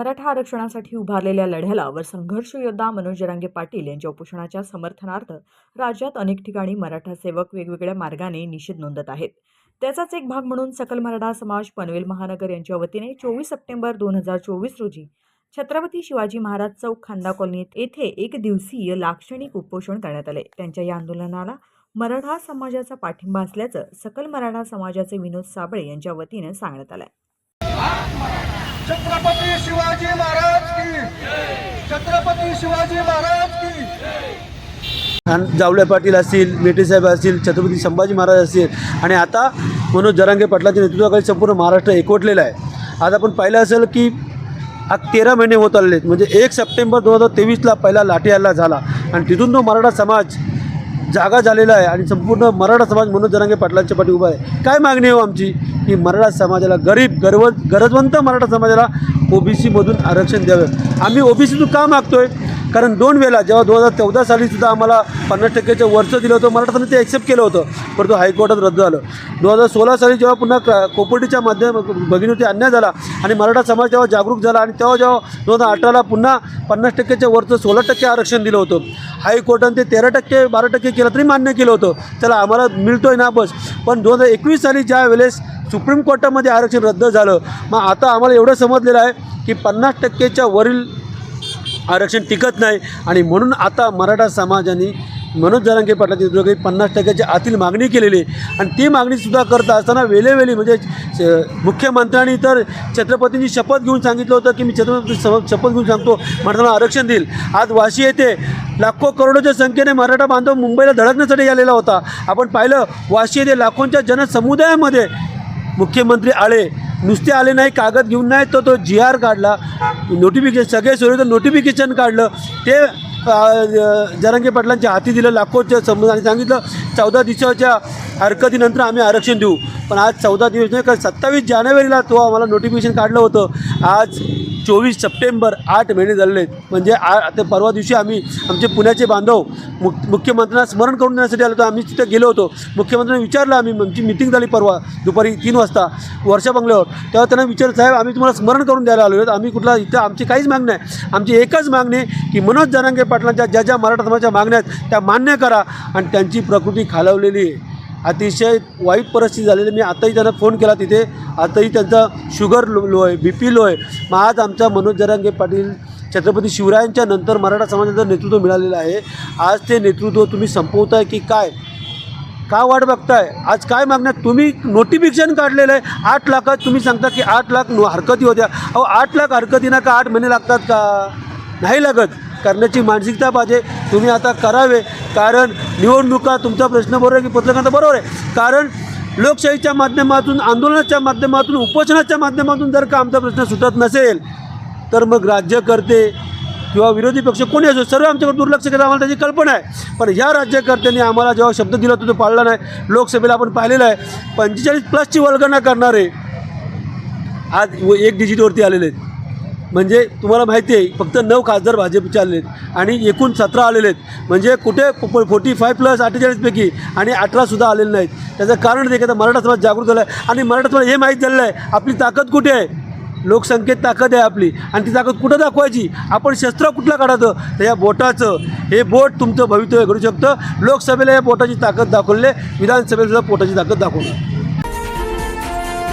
मराठा आरक्षणासाठी उभारलेल्या लढ्याला व संघर्ष योद्धा मनोज जरांगे पाटील यांच्या उपोषणाच्या समर्थनार्थ राज्यात अनेक ठिकाणी मराठा सेवक वेगवेगळ्या मार्गाने निषेध नोंदत आहेत. त्याचाच एक भाग म्हणून सकल मराठा समाज पनवेल महानगर यांच्या वतीने चोवीस सप्टेंबर दोन हजार चोवीस रोजी छत्रपती शिवाजी महाराज चौक खांदा कॉलनीत येथे एक दिवसीय लाक्षणिक उपोषण करण्यात आले. त्यांच्या या आंदोलनाला मराठा समाजाचा पाठिंबा असल्याचं सकल मराठा समाजाचे विनोद साबळे यांच्या वतीने सांगण्यात आलं छत्रपती शिवाजी महाराज की. छत्रपती शिवाजी महाराज की. जावळे पाटील असतील मेटे साहेब असतील छत्रपती संभाजी महाराज असतील. आणि आता मनोज जरांगे पाटलाच्या नेतृत्वाखाली संपूर्ण महाराष्ट्र एकवटलेला आहे. आज आपण पाहिलं असेल की आज तेरा महिने होत आलेले आहेत म्हणजे एक सप्टेंबर दोन हजार तेवीसला पहिला लाठी हल्ला झाला. आणि तिथून तो मराठा समाज जागा झालेला आहे. आणि संपूर्ण मराठा समाज मनोज जरांगे पाटलांच्या पाठी उभा आहे. काय मागणी आहे हो आमची? की मराठा समाजाला गरीब गरव गरजवंत मराठा समाजाला ओबीसीमधून आरक्षण द्यावं. आम्ही ओबीसीतून का आहे कारण दोन वेळा जेव्हा दोन हजार चौदा साली सुद्धा आम्हाला पन्नास टक्क्याचं वरचं दिलं होतं मराठा ते ॲक्सेप्ट केलं होतं परंतु हायकोर्टात रद्द झालं. दोन हजार सोळा साली जेव्हा पुन्हा क कोपर्टीच्या माध्यम भगिनीवरती अन्याय झाला आणि मराठा समाज तेव्हा जागरूक झाला आणि तेव्हा जेव्हा दोन हजार अठराला पुन्हा पन्नास टक्क्याच्या वरचं सोळा टक्के आरक्षण दिलं होतं हायकोर्टाने ते तेरा टक्के बारा टक्के केलं तरी मान्य केलं होतं. त्याला आम्हाला मिळतोय ना बस. पण दोन हजार एकवीस साली ज्या वेळेस सुप्रीम कोर्टामध्ये आरक्षण रद्द झालं मग आता आम्हाला एवढं समजलेलं आहे की पन्नास टक्केच्या वरील आरक्षण टिकत नाही. आणि म्हणून आता मराठा समाजाने मनोज जरांगे पाटलाची काही पन्नास टक्क्याच्या आतील मागणी केलेली आणि ती मागणीसुद्धा करता असताना वेळेवेळी म्हणजे मुख्यमंत्र्यांनी तर छत्रपतींची शपथ घेऊन सांगितलं होतं की मी छत्रपती शपथ घेऊन सांगतो मराठा आरक्षण देईल. आज वाशी येथे लाखो करोडोच्या संख्येने मराठा बांधव मुंबईला धडकण्यासाठी आलेला होता. आपण पाहिलं वाशी येथे लाखोंच्या जनसमुदायामध्ये मुख्यमंत्री आले. नुसते आले नाही कागद घेऊन नाही तर तो जी आर काढला. नोटिफिकेशन सगळे सोयीचं नोटिफिकेशन काढलं. ते अ, जरांगे पाटलांच्या हाती दिलं लाखोच्या समज आणि सांगितलं चौदा दिवसाच्या हरकतीनंतर आम्ही आरक्षण देऊ. पण आज चौदा दिवस नाही कारण सत्तावीस जानेवारीला तो आम्हाला नोटिफिकेशन काढलं होतं. आज चोवीस सप्टेंबर आठ महिने झालेले आहेत. म्हणजे आ आता परवा दिवशी आम्ही आमचे पुण्याचे बांधव मुख मुख्यमंत्र्यांना स्मरण करून देण्यासाठी आलो होतो. आम्ही तिथे गेलो होतो. मुख्यमंत्र्यांनी विचारलं आम्ही आमची मिटिंग झाली परवा दुपारी तीन वाजता वर्षा बंगल्यावर. तेव्हा त्यांना विचार साहेब आम्ही तुम्हाला स्मरण करून द्यायला आलो आहोत. आम्ही कुठला इथं आमची काहीच मागणी आहे आमची एकच मागणी की मनोज जरांगे पाटलांच्या ज्या ज्या मराठा समाजाच्या मागण्या आहेत त्या मान्य करा आणि त्यांची प्रकृती खालावलेली आहे. अतिशय वाईट परिस्थिती झालेली. मी आताही त्यांना फोन केला तिथे. आताही त्यांचा शुगर लो लो आहे बी पी लो आहे मग आज आमच्या मनोज जरांगे पाटील छत्रपती शिवरायांच्या नंतर मराठा समाजाचं नेतृत्व मिळालेलं आहे. आज ते नेतृत्व तुम्ही संपवताय की काय? का वाट बघताय? आज काय मागण्यात तुम्ही नोटिफिकेशन काढलेलं आहे. आठ लाखात तुम्ही सांगता की आठ लाख हरकती होत्या. अहो आठ लाख हरकतींना का आठ महिने लागतात का? नाही लागत. करण्याची मानसिकता पाहिजे. तुम्ही आता करावे. कारण निवडणुका तुमचा प्रश्न बरोबर आहे की पत्रकारांचा बरोबर आहे. कारण लोकशाहीच्या माध्यमातून आंदोलनाच्या माध्यमातून उपोषणाच्या माध्यमातून जर का आमचा प्रश्न सुटत नसेल तर मग राज्यकर्ते किंवा विरोधी पक्ष कोणी असो सर्व आमच्याकडे दुर्लक्ष केलं आम्हाला त्याची कल्पना आहे. पण ह्या राज्यकर्त्यांनी आम्हाला जेव्हा शब्द दिला तो तो पाळला नाही. लोकसभेला आपण पाहिलेलं आहे. पंचेचाळीस प्लसची वर्गणा करणारे आज व एक डिजिटवरती आलेले आहेत. म्हणजे तुम्हाला माहिती आहे फक्त नऊ खासदार भाजपचे आलेले आहेत. आणि एकूण सतरा आलेले आहेत. म्हणजे कुठे फोर्टी फाय प्लस अठ्ठेचाळीसपैकी आणि अठरासुद्धा आलेले नाहीत. त्याचं कारण ते आता मराठा समाज जागृत झाला आहे आणि मराठा समाज हे माहीत झालेलं आहे आपली ताकद कुठे आहे? लोकसंख्येत ताकद आहे आपली. आणि ती ताकद कुठं दाखवायची? आपण शस्त्र कुठलं काढायचं? तर या बोटाचं. हे बोट तुमचं भवितव्य घडू शकतं. लोकसभेला या बोटाची ताकद दाखवले विधानसभेला सुद्धा पोटाची ताकद दाखवणार.